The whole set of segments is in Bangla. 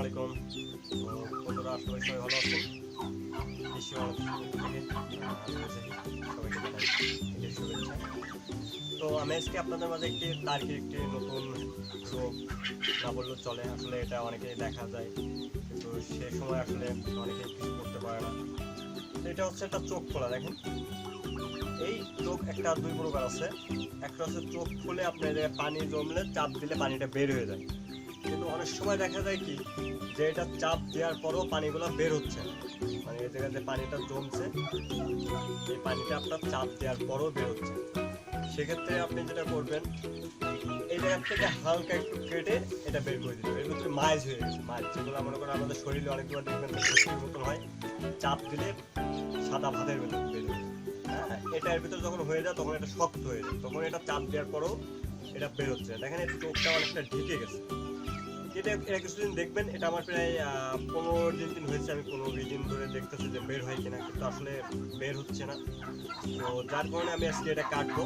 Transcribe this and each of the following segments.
আপনারা আশা করি সবাই ভালো আছেন। তো আমি আজকে আপনাদের মাঝে একটি তার্কিক একটি নতুন রোগ না বললেও চলে। আসলে এটা অনেকেই দেখা যায়, কিন্তু সে সময় আসলে অনেকেই কিছু করতে পারে না। এটা হচ্ছে একটা চোখ খোলা, দেখেন। এই চোখ একটা দুই প্রকার আছে। একটা হচ্ছে চোখ খুলে আপনার পানি জমলে, চাপ দিলে পানিটা বের হয়ে যায়। কিন্তু অনেক সময় দেখা যায় কি, যে এটা চাপ দেওয়ার পরও পানিগুলো বের হচ্ছে মানে এই জায়গায় যে পানিটা জমছে, এই পানিটা আপনার চাপ দেওয়ার পরও বের হচ্ছে। সেক্ষেত্রে আপনি যেটা করবেন, এই জায়গা থেকে হালকা একটু কেটে এটা বের করে দিতে ভিতরে মাইজ হয়ে গেছে মাইজ যেগুলো মনে করেন আমাদের শরীরে অনেকগুলো দেখবেন মতন হয়, চাপ দিলে সাদা ভাতের ভেতর বের হ্যাঁ এটা এর ভিতরে যখন হয়ে যায়, তখন এটা শক্ত হয়ে যায়। তখন এটা চাপ দেওয়ার পরও এটা বের হচ্ছে দেখেন এই চোখটা অনেকটা ঢেকে গেছে। এটা এটা কিছুদিন দেখবেন, এটা আমার প্রায় পনেরো দিন দিন হয়েছে, আমি পনেরো দিন ধরে দেখতেছি যে বের হয় কিনা, কিন্তু আসলে বের হচ্ছে না। তো যার কারণে আমি আজকে এটা কাটবো।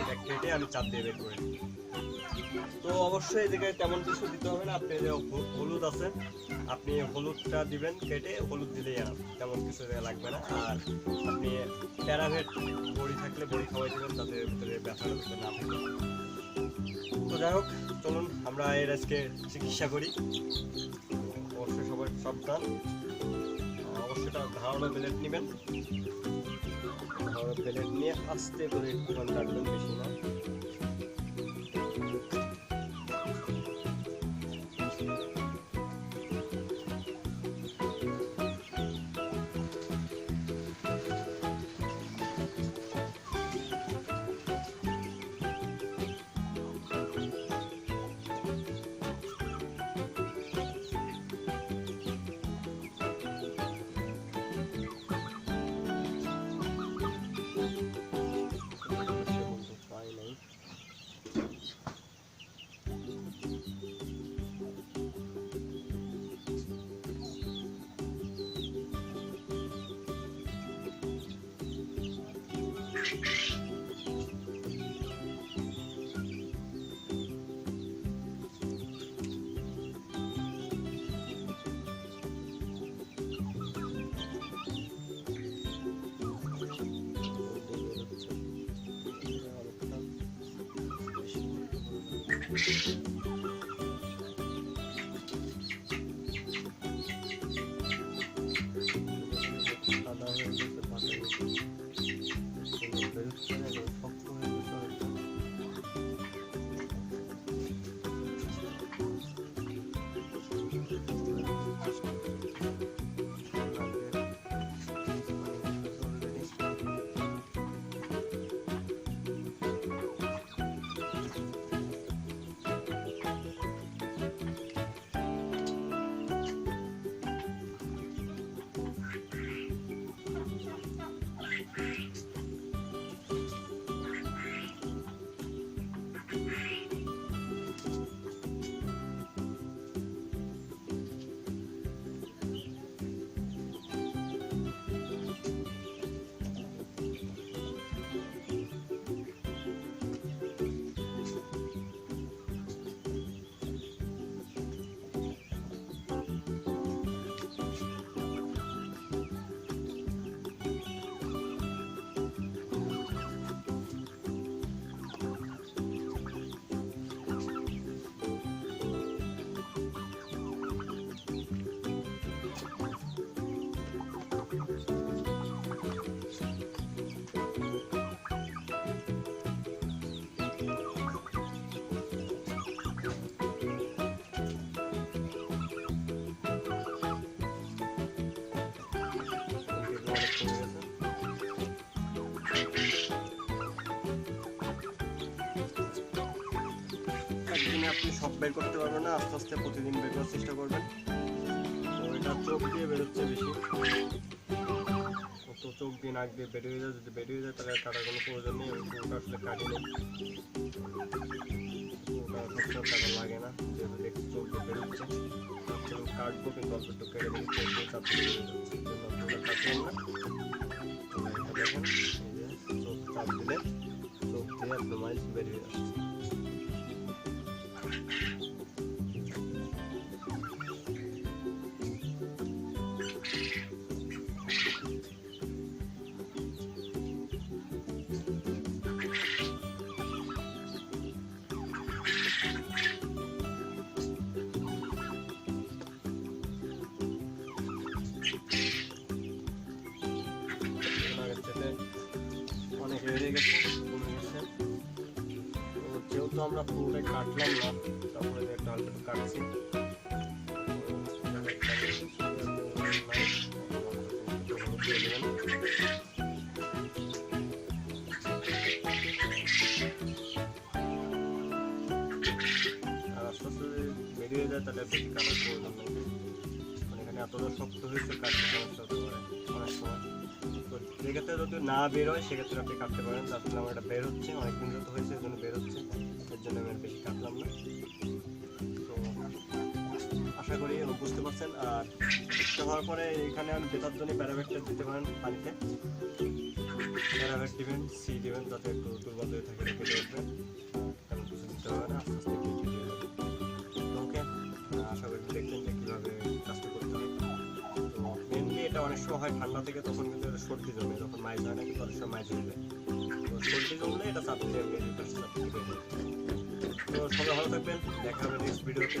এটা কেটে আমি চাপ দিয়ে বের করে তো অবশ্যই জায়গায় তেমন কিছু দিতে হবে না। আপনি যে হলুদ আছে, আপনি হলুদটা দিবেন, কেটে হলুদ দিলেই আর তেমন কিছু লাগবে না। আর আপনি প্যারাভেট বড়ি থাকলে বড়ি খাওয়াই দেবেন তাদের ভিতরে ব্যথা না তো যাই হোক চলুন, আমরা এর আজকে চিকিৎসা করি। অবশ্যই সবাই সাবধান। অবশ্যই ধারণা প্লেট নেবেন। ধারণা প্লেট নিয়ে আস্তে করে একটু কাটবেন বেশি না 是。অনেক কমে গেছে। একদিনে আপনি সব বের করতে পারবেন না, আস্তে আস্তে প্রতিদিন বের করার চেষ্টা করবেন। এটা চোখ দিয়ে বেরোচ্ছে বেশি। তো চোখ দিয়ে নাক দিয়ে বের হয়ে যায়, যদি বের হয়ে যায় তাহলে কাটার কোনো প্রয়োজন নেই চোখটা আসলে কাটি নেই ওটা কাটা লাগে না, যেহেতু চোখ দিয়ে বেরোচ্ছে কাটবো কিন্তু অল্প একটু কেটে দেখি চোখ দিয়ে চাপ চোখ চাপ দিলে চোখ দিয়ে আপনার মাইল বেরিয়ে যাচ্ছে যেহেতু আমরা পুরোটাই কাটলাম না, তারপরে একটু কাটছি। বেরিয়ে যায়, তাহলে বেশি প্রয়োজন মানে এখানে এতটা শক্ত হয়েছে কাটতে সমস্যা হতে পারে অনেক সময়। সেক্ষেত্রে যদি না বেরোয়, সেক্ষেত্রে আপনি কাটতে পারেন। আসলে আমার এটা বের হচ্ছে, অনেকদিন যত হয়েছে এর জন্য বের হচ্ছে। এর জন্য আমি আর বেশি কাটলাম না। তো আশা করি বুঝতে পারছেন। আর বুঝতে হওয়ার পরে এখানে আমি বেতার জন্য প্যারাভেটটা দিতে পারেন পানিতে। প্যারাভেট দিবেন, সি দিবেন, যাতে একটু দুর্বল হয়ে থাকে রেখে অনেক সময় হয় ঠান্ডা থেকে তখন কিন্তু এটা সর্দি জমে, যখন মাইজ হয় না কিন্তু অনেক সময় মাইজ হয়ে তো সর্দি জমলে এটা চাপিয়ে মেডিকেল চাপিয়ে তো সবাই ভালো থাকবেন, দেখা হবে নেক্সট ভিডিওতে